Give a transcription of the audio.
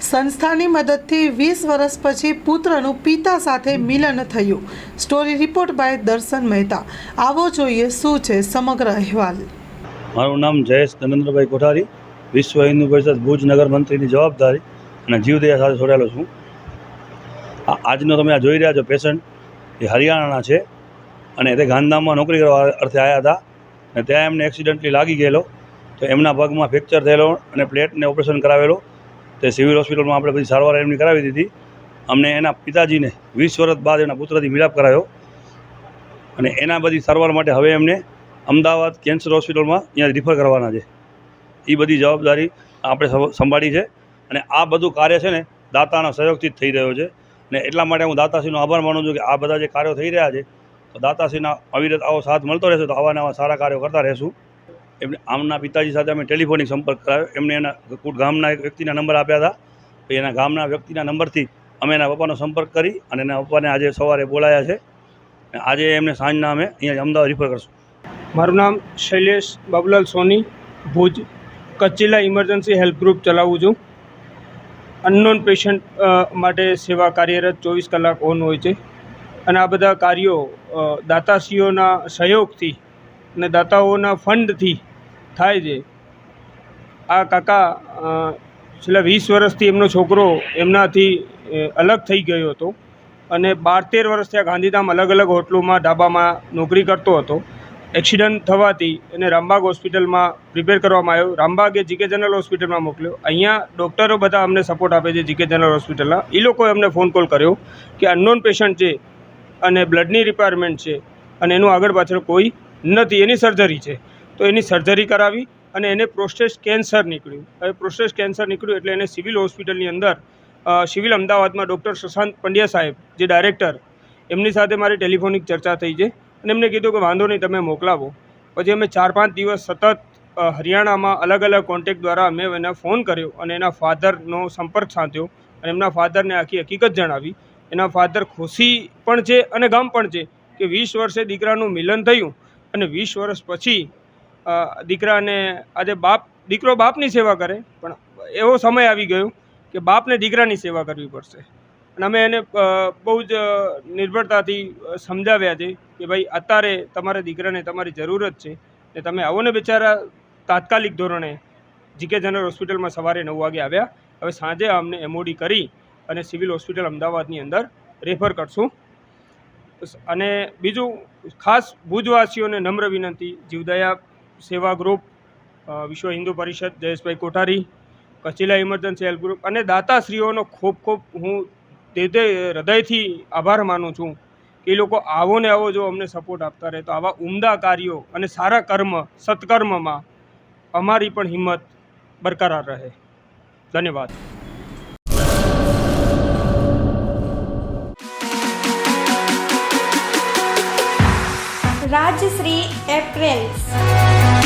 સંસ્થાની મદદથી વીસ વર્ષ પછી પુત્રનું પિતા સાથે મિલન થયું. સ્ટોરી રિપોર્ટ બાય દર્શન મહેતા. આવો જોઈએ શું છે સમગ્ર અહેવાલ. મારું નામ જયેશ ધનેન્દ્રભાઈ કોઠારી, વિશ્વ હિન્દુ પરિષદ ભુજ નગર મંત્રીની જવાબદારી અને જીવદયા સાથે જોડાયેલો છું. આજનો તમે આ જોઈ રહ્યા છો પેશન્ટ, એ હરિયાણાના છે અને તે ગાંધીધામમાં નોકરી કરવા અર્થે આવ્યા હતા અને ત્યાં એમને એક્સિડન્ટલી લાગી ગયેલો. તો એમના પગમાં ફ્રેક્ચર થયેલો અને પ્લેટને ઓપરેશન કરાવેલો. તે સિવિલ હોસ્પિટલમાં આપણે બધી સારવાર એમની કરાવી દીધી. અમને એના પિતાજીને વીસ વર્ષ બાદ એના પુત્રથી મિલાપ કરાયો. અને એના બધી સારવાર માટે હવે એમને અમદાવાદ કેન્સર હોસ્પિટલમાં અહીંયા રિફર કરવાના છે. એ બધી જવાબદારી આપણે સંભાળી છે. અને આ બધું કાર્ય છે ને દાતાના સહયોગથી જ થઈ રહ્યો છે. ને એટલા માટે હું દાતાશ્રીનો આભાર માનું છું કે આ બધા જે કાર્યો થઈ રહ્યા છે, તો દાતાશ્રીના અવિરત આવો સાથ મળતો રહેશે, તો આવા નવા સારા કાર્યો કરતા રહેશું. એમને આમના પિતાજી સાથે અમે ટેલિફોનિક સંપર્ક કરાવ્યો એમને એના ગામના એક વ્યક્તિના નંબર આપ્યા હતા. પછી એના ગામના વ્યક્તિના નંબરથી અમે એના પપ્પાનો સંપર્ક કરી અને એના પપ્પાને આજે સવારે બોલાયા છે. આજે એમને સાંજના અમે અહીંયા અમદાવાદ રિફર કરશું. મારું નામ Shailesh Babulal Soni, Bhuj Kutch emergency help group ચલાવું છું. અનનોન પેશન્ટ માટે સેવા કાર્યરત ચોવીસ કલાક ઓન હોય છે. અને આ બધા કાર્યો દાતાશ્રીઓના સહયોગથી અને દાતાઓના ફંડથી થાય છે. આ કાકા છેલ્લા વીસ વર્ષથી એમનો છોકરો એમનાથી અલગ થઈ ગયો હતો અને બાર તેર વર્ષ ત્યાં ગાંધીધામ અલગ અલગ હોટલોમાં ઢાબામાં નોકરી કરતો હતો. એક્સિડન્ટ થવાથી એને રામબાગ હોસ્પિટલમાં પ્રિપેર કરવામાં આવ્યો. રામબાગે જીકે જનરલ હોસ્પિટલમાં મોકલ્યો. અહીંયા ડૉક્ટરો બધા અમને સપોર્ટ આપે છે જીકે જનરલ હોસ્પિટલના. એ લોકોએ અમને ફોન કોલ કર્યો કે અનનોન પેશન્ટ છે અને બ્લડની રિક્વાયરમેન્ટ છે અને એનું આગળ પાછળ કોઈ નથી. એની સર્જરી છે. તો એની સર્જરી કરાવી અને એને પ્રોસ્ટેટ કેન્સર નીકળ્યું. હવે પ્રોસ્ટેટ કેન્સર નીકળ્યું એટલે એને સિવિલ હોસ્પિટલની અંદર સિવિલ અમદાવાદમાં ડૉક્ટર સુશાંત પંડ્યા સાહેબ, જે ડાયરેક્ટર એમની સાથે મારી ટેલિફોનિક ચર્ચા થઈ છે અને એમને કીધું કે વાંધો નહીં, તમે મોકલાવો. પછી અમે ચાર પાંચ દિવસ સતત હરિયાણામાં અલગ અલગ કોન્ટેક્ટ દ્વારા અમે એને ફોન કર્યો અને એના ફાધરનો સંપર્ક સાધ્યો અને એમના ફાધરને આખી હકીકત જણાવી. એના ફાધર ખુશી પણ છે અને ગમ પણ છે કે વીસ વર્ષે દીકરાનું મિલન થયું અને વીસ વર્ષ પછી દીકરાને આજે બાપ, દીકરો બાપની સેવા કરે, પણ એવો સમય આવી ગયો કે બાપને દીકરાની સેવા કરવી પડશે. અને અમે એને બહુ જ નિર્ભરતાથી સમજાવ્યા છે કે ભાઈ, અત્યારે તમારા દીકરાને તમારી જરૂરત છે ને તમે આવો ને બિચારા તાત્કાલિક ધોરણે જીકે જનરલ હોસ્પિટલમાં સવારે નવ વાગે આવ્યા. હવે સાંજે અમને એમઓડી કરી અને સિવિલ હોસ્પિટલ અમદાવાદની અંદર રેફર કરશું. અને બીજું, ખાસ ભુજવાસીઓને નમ્ર વિનંતી, જીવદયા સેવા ગ્રુપ વિશ્વ હિન્દુ પરિષદ, જયેશભાઈ કોઠારી, કચીલા ઇમરજન્સી હેલ્પ ગ્રુપ અને દાતાશ્રીઓનો ખૂબ ખૂબ હું તે તે હૃદયથી આભાર માનું છું કે એ લોકો આવો ને આવો જો અમને સપોર્ટ આપતા રહે તો આવા ઉમદા કાર્યો અને સારા કર્મ, સત્કર્મમાં અમારી પણ હિંમત બરકરાર રહે. ધન્યવાદ. રાજશ્રી એપ્રેલ્સ.